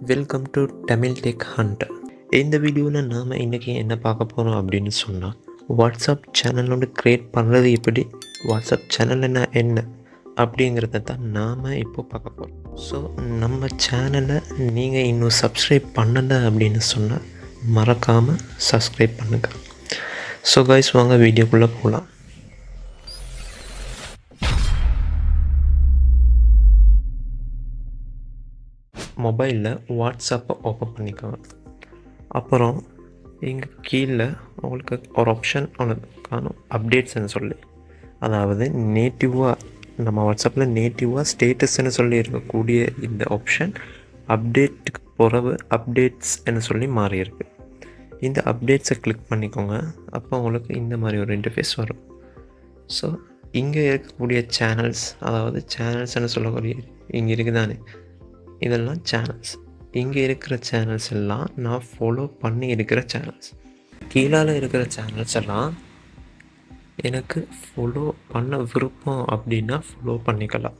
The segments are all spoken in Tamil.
Welcome to Tamil tech hunt இந்த வீடியோவில் நாம் இன்றைக்கி என்ன பார்க்க போகிறோம் அப்படின்னு சொன்னால் வாட்ஸ்அப் சேனல் ஒன்று க்ரியேட் பண்ணுறது எப்படி வாட்ஸ்அப் சேனல்னா என்ன அப்படிங்கிறத தான் நாம் இப்போ பார்க்க போகிறோம் ஸோ நம்ம சேனலை நீங்கள் இன்னும் சப்ஸ்கிரைப் பண்ணலை அப்படின்னு சொன்னால் மறக்காமல் சப்ஸ்கிரைப் பண்ணுங்கள் ஸோ கைஸ் வாங்க வீடியோக்குள்ளே போகலாம் மொபைலில் வாட்ஸ்அப்பை ஓப்பன் பண்ணிக்கோங்க. அப்புறம் இங்கே கீழே உங்களுக்கு ஒரு ஆப்ஷன் ஒன்று காணும். அப்டேட்ஸ்ன்னு சொல்லி. அதாவது நேட்டிவாக நம்ம வாட்ஸ்அப்பில் நேட்டிவாக ஸ்டேட்டஸ்ன்னு சொல்லி இருக்கக்கூடிய இந்த ஆப்ஷன் அப்டேட்டுக்கு பிறகு அப்டேட்ஸ்ன்னு சொல்லி மாறியிருக்கு இந்த அப்டேட்ஸை கிளிக் பண்ணிக்கோங்க. அப்போ உங்களுக்கு இந்த மாதிரி ஒரு இன்டர்ஃபேஸ் வரும். ஸோ இங்கே இருக்கக்கூடிய சேனல்ஸ் அதாவது சேனல்ஸ்னு சொல்லக்கூடிய இங்கே இருக்குதானே இதெல்லாம் சேனல்ஸ் இங்கே இருக்கிற சேனல்ஸ் எல்லாம் நான் ஃபாலோ பண்ணி இருக்கிற சேனல்ஸ் கீழால் இருக்கிற சேனல்ஸ் எல்லாம் எனக்கு ஃபாலோ பண்ண விருப்பம் அப்படின்னா ஃபாலோ பண்ணிக்கலாம்.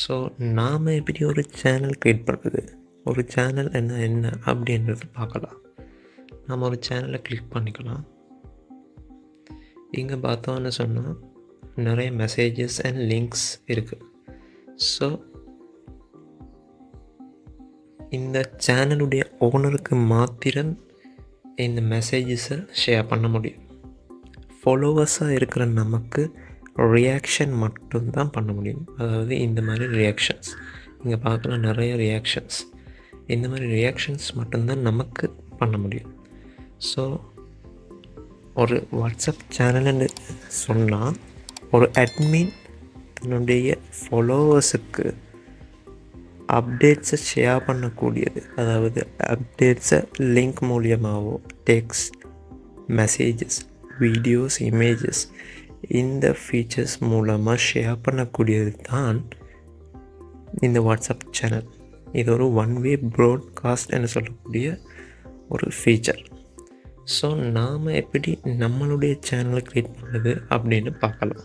ஸோ நாம் எப்படி ஒரு சேனல் க்ரியேட் பண்ணுறது ஒரு சேனல் என்ன என்ன அப்படின்றது பார்க்கலாம். நாம் ஒரு சேனலை கிளிக் பண்ணிக்கலாம். இங்கே பார்த்தோன்னு சொன்னால் நிறைய மெசேஜஸ் அண்ட் லிங்க்ஸ் இருக்குது ஸோ இந்த சேனலுடைய ஓனருக்கு மாத்திரம் இந்த மெசேஜஸை ஷேர் பண்ண முடியும். ஃபாலோவர்ஸாக இருக்கிற நமக்கு ரியாக்ஷன் மட்டும்தான் பண்ண முடியும். அதாவது இந்த மாதிரி ரியாக்ஷன்ஸ் இங்கே பார்க்கலாம் நிறைய ரியாக்ஷன்ஸ் இந்த மாதிரி ரியாக்ஷன்ஸ் மட்டும்தான் நமக்கு பண்ண முடியும். ஸோ ஒரு வாட்ஸ்அப் சேனல்னு சொன்னால் ஒரு அட்மின் தன்னுடைய ஃபாலோவர்ஸுக்கு அப்டேட்ஸை ஷேர் பண்ணக்கூடியது. அதாவது அப்டேட்ஸை லிங்க் மூலியமாகவோ டெக்ஸ்ட் மெசேஜஸ் வீடியோஸ் இமேஜஸ் இந்த ஃபீச்சர்ஸ் மூலமாக ஷேர் பண்ணக்கூடியது தான் இந்த வாட்ஸ்அப் சேனல் இது ஒரு ஒன் வே ப்ராட்காஸ்ட் என்று சொல்லக்கூடிய ஒரு ஃபீச்சர் ஸோ நாம் எப்படி நம்மளுடைய சேனலை க்ரியேட் பண்ணுறது அப்படின்னு பார்க்கலாம்.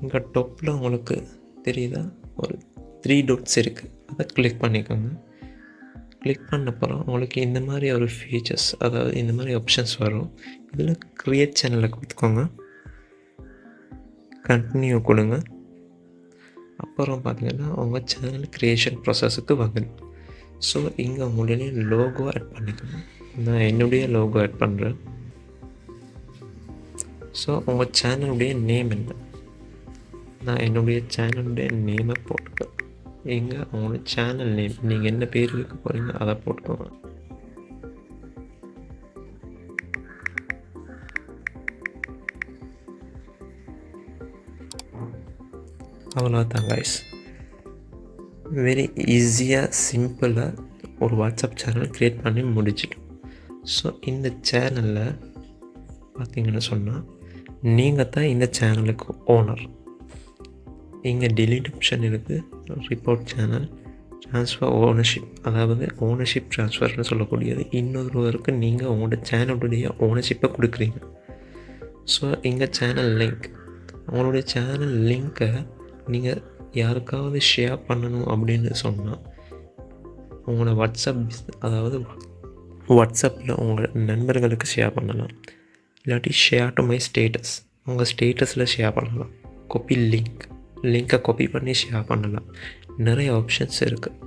இங்கே டொப்பில் உங்களுக்கு தெரியுதா? ஒரு த்ரீ டோட்ஸ் இருக்குது அதை கிளிக் பண்ணிக்கோங்க. கிளிக் பண்ணப்புறம் உங்களுக்கு இந்த மாதிரி ஒரு ஃபீச்சர்ஸ் அதாவது இந்த மாதிரி ஆப்ஷன்ஸ் வரும். இதில் க்ரியேட் சேனலில் கொடுத்துக்கோங்க. கண்டினியூ கொடுங்க. அப்புறம் பார்த்தீங்கன்னா உங்கள் சேனல் க்ரியேஷன் ப்ராசஸுக்கு வந்துடும் ஸோ இங்கே உங்களுடைய லோகோ ஆட் பண்ணிக்கோங்க. நான் என்னுடைய லோகோ ஆட் பண்ணுறேன் ஸோ உங்கள் சேனலுடைய நேம் என்ன? நான் என்னுடைய சேனலுடைய நேமை போட்டுக்கேன் எங்கே? உங்களோட சேனல் நேம் நீங்கள் என்ன பேர் வைக்க போகிறீங்க அதை போட்டுக்கோங்க. அவ்வளோதான் கைஸ் வெரி ஈஸியாக சிம்பிளாக ஒரு வாட்ஸ்அப் சேனல் க்ரியேட் பண்ணி முடிச்சிட்டோம். ஸோ இந்த சேனலில் பார்த்தீங்கன்னு சொன்னால் நீங்கள் தான் இந்த சேனலுக்கு ஓனர் இங்கே டெலிட் ஆப்ஷன் இருக்குது ரிப்போர்ட் சேனல் ட்ரான்ஸ்ஃபர் ஓனர்ஷிப் அதாவது ஓனர்ஷிப் ட்ரான்ஸ்ஃபர்னு சொல்லக்கூடியது. இன்னொருவருக்கு நீங்கள் உங்களோட சேனலுடைய ஓனர்ஷிப்பை கொடுக்குறீங்க. ஸோ எங்கள் சேனல் லிங்க் அவங்களுடைய சேனல் லிங்க்கை நீங்கள் யாருக்காவது ஷேர் பண்ணணும் அப்படின்னு சொன்னால் உங்களோட வாட்ஸ்அப் அதாவது வாட்ஸ்அப்பில் உங்கள் நண்பர்களுக்கு ஷேர் பண்ணலாம். இல்லாட்டி ஷேர் டு மை ஸ்டேட்டஸ் உங்கள் ஸ்டேட்டஸில் ஷேர் பண்ணலாம். கொப்பி லிங்க் லிங்க்கை காப்பி பண்ணி ஷேர் பண்ணலாம். நிறைய ஆப்ஷன்ஸ் இருக்குது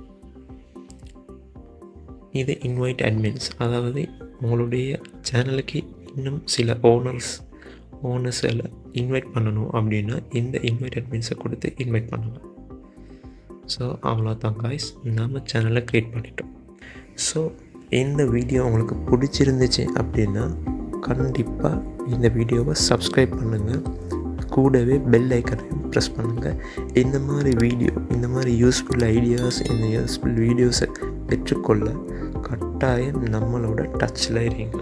இது இன்வைட் அட்மின்ஸ் அதாவது உங்களுடைய சேனலுக்கு இன்னும் சில ஓனர்ஸ் ஓனர்ஸில் இன்வைட் பண்ணணும் அப்படின்னா இந்த இன்வைட் அட்மின்ஸை கொடுத்து இன்வைட் பண்ணலாம். ஸோ அவ்வளோதான் காய்ஸ் நம்ம சேனலை க்ரியேட் பண்ணிட்டோம். ஸோ இந்த வீடியோ உங்களுக்கு பிடிச்சிருந்துச்சு அப்படின்னா கண்டிப்பாக இந்த வீடியோவை சப்ஸ்கிரைப் பண்ணுங்கள் கூடவே பெல் ஐக்கனையும் ப்ரெஸ் பண்ணுங்கள் இந்த மாதிரி வீடியோ இந்த மாதிரி யூஸ்ஃபுல் ஐடியாஸ் இந்த யூஸ்ஃபுல் வீடியோஸை பெற்றுக்கொள்ள கட்டாயம் நம்மளோட டச்சில் இருங்க.